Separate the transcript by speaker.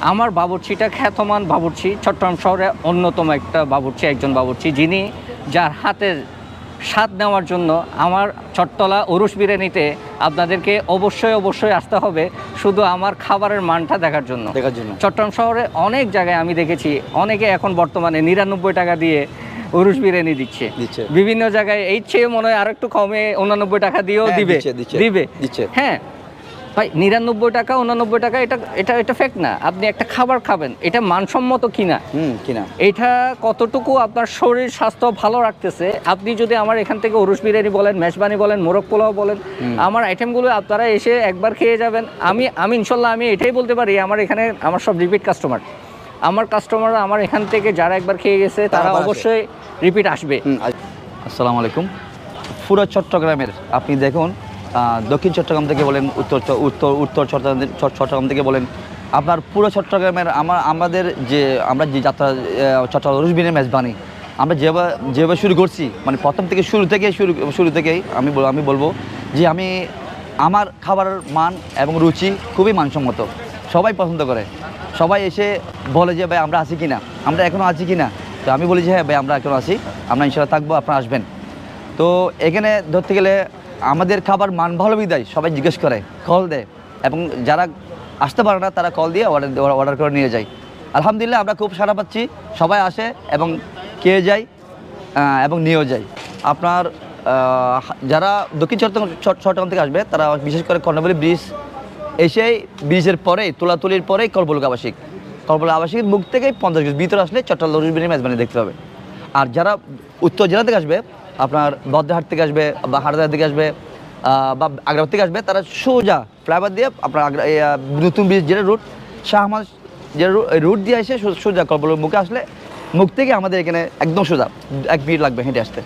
Speaker 1: আমার বাবুর্চিটা খ্যাতমান বাবুর্চি চট্টগ্রাম শহরে অন্যতম একটা বাবুর্চি একজন বাবুর্চি। যিনি যার হাতের স্বাদ নেওয়ার জন্য আমার চট্টলা অরুষ বিরিয়ানিতে আপনাদেরকে অবশ্যই অবশ্যই আসতে হবে শুধু আমার খাবারের মানটা দেখার জন্য।
Speaker 2: দেখার জন্য।
Speaker 1: চট্টগ্রাম শহরে অনেক জায়গায় আমি দেখেছি অনেকে এখন বর্তমানে নিরানব্বই টাকা দিয়ে উরুষ বিরিয়ানি দিচ্ছে। বিভিন্ন জায়গায় এই চেয়ে মনে হয় আর একটু কমে উনানব্বই টাকা দিয়েও
Speaker 2: হ্যাঁ,
Speaker 1: দিবে। দিবে।
Speaker 2: দিচ্ছে।
Speaker 1: হ্যাঁ ভাই নিরানব্বই টাকা উনানব্বই টাকা এটা এটা এটা ফেক না। আপনি একটা খাবার খাবেন এটা মানসম্মত কিনা?
Speaker 2: হুম কিনা?
Speaker 1: এটা কতটুকু আপনার শরীর স্বাস্থ্য ভালো রাখতেছে? আপনি যদি আমার এখান থেকে উরুষ বিরিয়ানি বলেন মেজবানি বলেন মোরগ পোলাও বলেন আমার আইটেমগুলো আপনারা এসে একবার খেয়ে যাবেন। আমি আমি ইনশাল্লাহ আমি এটাই বলতে পারি আমার এখানে আমার সব রিপিট কাস্টমার আমার কাস্টমাররা আমার এখান থেকে যারা একবার খেয়ে গেছে তারা অবশ্যই রিপিট আসবে।
Speaker 2: আসসালামু আলাইকুম। পুরো চট্টগ্রামের আপনি দেখুন দক্ষিণ চট্টগ্রাম থেকে বলেন, উত্তর উত্তর উত্তর চট্টগ্রাম থেকে বলেন, আপনার পুরো চট্টগ্রামের আমার আমাদের যে, আমরা যে যাত্রা চট্টগ্রাম রুশবিনের মেজবানি আমরা যেভাবে যেভাবে শুরু করছি মানে প্রথম থেকে শুরু থেকে শুরু শুরু থেকেই আমি আমি বলব যে, আমি আমার খাবারের মান এবং রুচি খুবই মানসম্মত। সবাই পছন্দ করে। সবাই এসে বলে যে, ভাই, আমরা আছি কি না আমরা এখনও আছি কি না তো আমি বলি যে হ্যাঁ ভাই, আমরা এখনও আছি। আমরা ইনশাল্লাহ থাকব, আপনারা আসবেন। তো এখানে ধরতে গেলে আমাদের খাবার মান ভালো বিদায় সবাই জিজ্ঞেস করে কল দেয়। এবং যারা আসতে পারে না, তারা কল দিয়ে অর্ডার অর্ডার করে নিয়ে যায়। আলহামদুলিল্লাহ, আমরা খুব সারা পাচ্ছি, সবাই আসে এবং খেয়ে যায় এবং নিয়েও যায়। আপনার যারা দক্ষিণ চট্টগ্রাম, চট- চট্টগ্রাম থেকে আসবে, তারা বিশেষ করে কর্ণবলী ব্রিজ এসেই ব্রিজের পরে তোলাতুলির পরেই কলবলক আবাসিক। কলবলক আবাসিক মুখ থেকেই পঞ্চাশ গজ ভিতরে আসলে চট্টগ্রাম মেজবানি দেখতে পাবে। আর যারা উত্তর জেলা থেকে আসবে আপনার বদ্রহাট থেকে আসবে বা হারদার থেকে আসবে বা আগ্রাবাদ থেকে আসবে, তারা সোজা ফ্লাইওভার দিয়ে আপনার আগ্রা নতুন ব্রিজ যেটা রুট শাহ আমাদ যে রুট দিয়ে এসে সোজা কল্পলোর মুখে আসলে মুখ থেকে আমাদের এখানে একদম সোজা, এক মিনিট লাগবে হেঁটে আসতে।